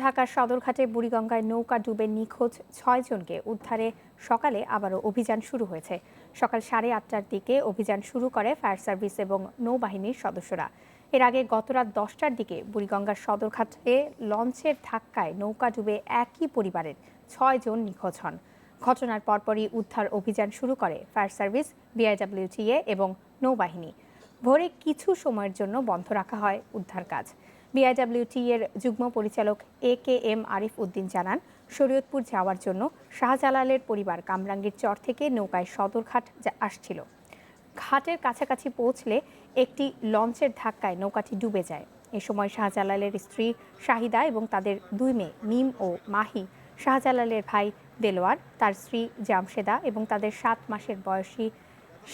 ঢাকার সদরঘাটে বুড়িগঙ্গায় নৌকা ডুবে নিখোঁজ ছয় জনকে উদ্ধারে সকালে আবারও অভিযান শুরু হয়েছে। সকাল সাড়ে আটটার দিকে অভিযান শুরু করে ফায়ার সার্ভিস এবং নৌবাহিনীর সদস্যরা। এর আগে গতরাত দশটার দিকে বুড়িগঙ্গার সদরঘাটে লঞ্চের ধাক্কায় নৌকা ডুবে একই পরিবারের ছয় জন নিখোঁজ হন। ঘটনার পরপরই উদ্ধার অভিযান শুরু করে ফায়ার সার্ভিস বিআইডব্লিউটিএ এবং নৌবাহিনী। ভোরে কিছু সময়ের জন্য বন্ধ রাখা হয় উদ্ধার কাজ। বিআইডব্লিউটি এর যুগ্ম পরিচালক A K M Arif Uddin জানান, শরীয়তপুর যাওয়ার জন্য শাহজালালের পরিবার কামরাঙ্গীর চর থেকে নৌকায় সদরঘাট আসছিল। ঘাটের কাছাকাছি পৌঁছলে একটি লঞ্চের ধাক্কায় নৌকাটি ডুবে যায়। এ সময় শাহজালালের স্ত্রী শাহিদা এবং তাদের দুই মেয়ে মিম ও মাহি, শাহজালালের ভাই দেলোয়ার, তার স্ত্রী জামশেদা এবং তাদের সাত মাসের বয়সী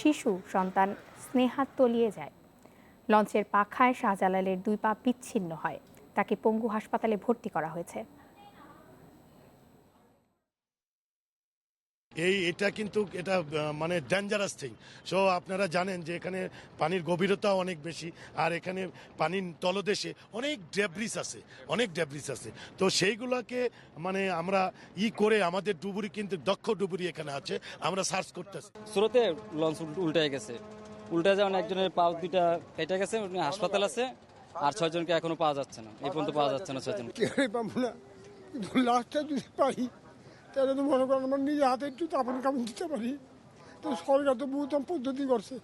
শিশু সন্তান স্নেহাত তলিয়ে যায়। লঞ্চের পাখায় শাহজালালের দুই পা বিচ্ছিন্ন হয়। তাকে পঙ্গু হাসপাতালে ভর্তি করা হয়েছে। এই এটা কিন্তু এটা মানে ডেঞ্জারাস থিং সো আপনারা জানেন যে এখানে পানির গভীরতা অনেক বেশি আর এখানে পানির তলদেশে অনেক ডেব্রিস আছে অনেক ডেব্রিস আছে। তো সেইগুলোকে মানে আমরা ই করে আমাদের ডুবুরি কিন্তু দক্ষ ডুবুরি এখানে আছে আমরা সার্চ করতেছি। স্রোতে লঞ্চ উল্টে গেছে। উল্টে যাওয়ার একজনের পা দুইটা কেটে গেছে উনি হাসপাতাল আছে আর ছয়জনকে এখনও পাওয়া যাচ্ছে না। এই পর্যন্ত পাওয়া যাচ্ছে না ছয়জন। পাবো না। কিন্তু লাস্টটা যদি পারি তাহলে তো মনে করেন আমার নিজে হাতে একটু তাপন কাপড় দিতে পারি। তো সরকার তো বহুত পদ্ধতি করছে।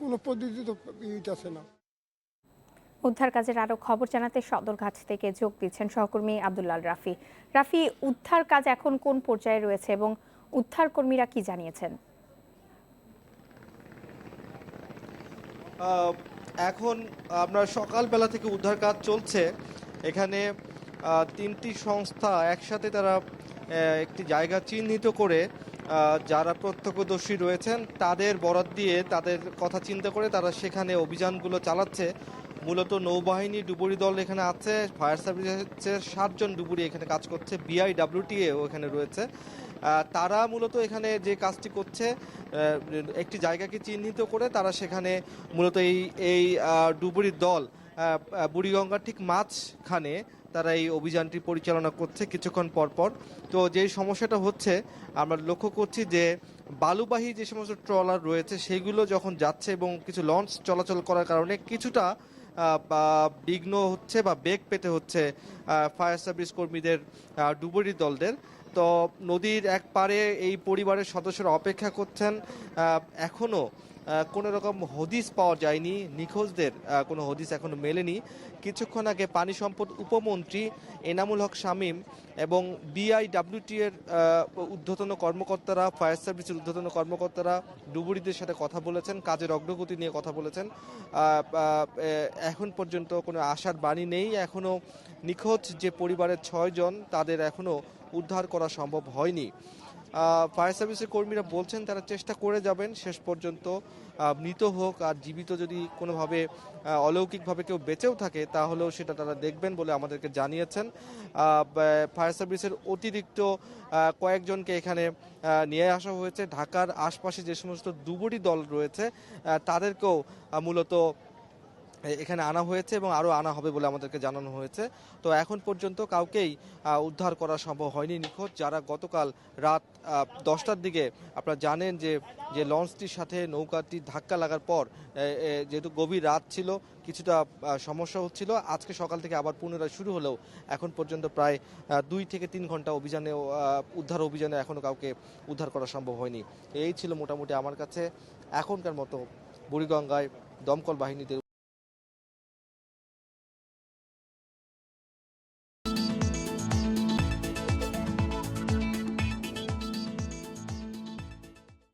কোনো পদ্ধতি তো ইটাছে না। উদ্ধার কাজের আরও খবর জানাতে সদরঘাট থেকে যোগ দিচ্ছেন সহকর্মী আব্দুল্লাল রাফি। রাফি উদ্ধার কাজ এখন কোন পর্যায়ে রয়েছে এবং উদ্ধার কর্মীরা কি জানিয়েছেন? এখন আপনার সকালবেলা থেকে উদ্ধার কাজ চলছে। এখানে তিনটি সংস্থা একসাথে তারা একটি জায়গা চিহ্নিত করে যারা প্রত্যক্ষদর্শী রয়েছেন, তাদের বরাত দিয়ে তাদের কথা চিন্তা করে তারা সেখানে অভিযানগুলো চালাচ্ছে। মূলত নৌবাহিনী ডুবুরি দল এখানে আছে, ফায়ার সার্ভিসের সাতজন ডুবুরি এখানে কাজ করছে বিআইডাব্লিউটিএও এখানে রয়েছে। তারা মূলত এখানে যে কাজটি করছে একটি জায়গাকে চিহ্নিত করে তারা সেখানে মূলত এই এই ডুবুরির দল বুড়িগঙ্গার ঠিক মাঝখানে তারা এই অভিযানটি পরিচালনা করছে কিছুক্ষণ পর পর। তো যে সমস্যাটা হচ্ছে, আমরা লক্ষ্য করছি যে বালুবাহী যে সমস্ত ট্রলার রয়েছে, সেগুলো যখন যাচ্ছে এবং কিছু লঞ্চ চলাচল করার কারণে কিছুটা বিঘ্ন হচ্ছে বা বেগ পেতে হচ্ছে ফায়ার সার্ভিস কর্মীদের ডুবুরি দলদের। তো নদীর এক পারে এই পরিবারের সদস্যরা অপেক্ষা করছেন এখনও কোনো রকম হদিস পাওয়া যায়নি, নিখোঁজদের কোনো হদিস এখনও মেলেনি। কিছুক্ষণ আগে পানি সম্পদ উপমন্ত্রী এনামুল হক শামীম এবং বিআইডাব্লিউটি এর ঊর্ধ্বতন কর্মকর্তারা, ফায়ার সার্ভিসের ঊর্ধ্বতন কর্মকর্তারা ডুবুরিদের সাথে কথা বলেছেন, কাজের অগ্রগতি নিয়ে কথা বলেছেন। এখন পর্যন্ত কোনো আশার বাণী নেই। এখনও নিখোঁজ যে পরিবারের ছয়জন তাদের এখনও উদ্ধার করা সম্ভব হয়নি। ফায়ার সার্ভিসের কর্মীরা বলছেন তারা চেষ্টা করে যাবেন, শেষ পর্যন্ত মৃত হোক আর জীবিত যদি কোনোভাবে অলৌকিকভাবে কেউ বেঁচেও থাকে, তাহলেও সেটা তারা দেখবেন বলে আমাদেরকে জানিয়েছেন। ফায়ার সার্ভিসের অতিরিক্ত কয়েকজনকে এখানে নিয়ে আসা হয়েছে। ঢাকার আশপাশে যে সমস্ত ডুবুরি দল রয়েছে তাদেরকেও মূলত এখানে আনা হয়েছে এবং আরও আনা হবে বলে আমাদেরকে জানানো হয়েছে। তো এখন পর্যন্ত কাউকেই উদ্ধার করা সম্ভব হয়নি নিখোঁজ। যারা গতকাল রাত দশটার দিকে আপনারা জানেন যে যে লঞ্চটির সাথে নৌকাটি ধাক্কা লাগার পর যেহেতু গভীর রাত ছিল, কিছুটা সমস্যা হচ্ছিল। আজকে সকাল থেকে আবার পুনরায় শুরু হলেও এখন পর্যন্ত প্রায় দুই থেকে তিন ঘণ্টা অভিযানে উদ্ধার অভিযানে এখনও কাউকে উদ্ধার করা সম্ভব হয়নি। এই ছিল মোটামুটি আমার কাছে এখনকার মতো বুড়িগঙ্গায় দমকল বাহিনীদের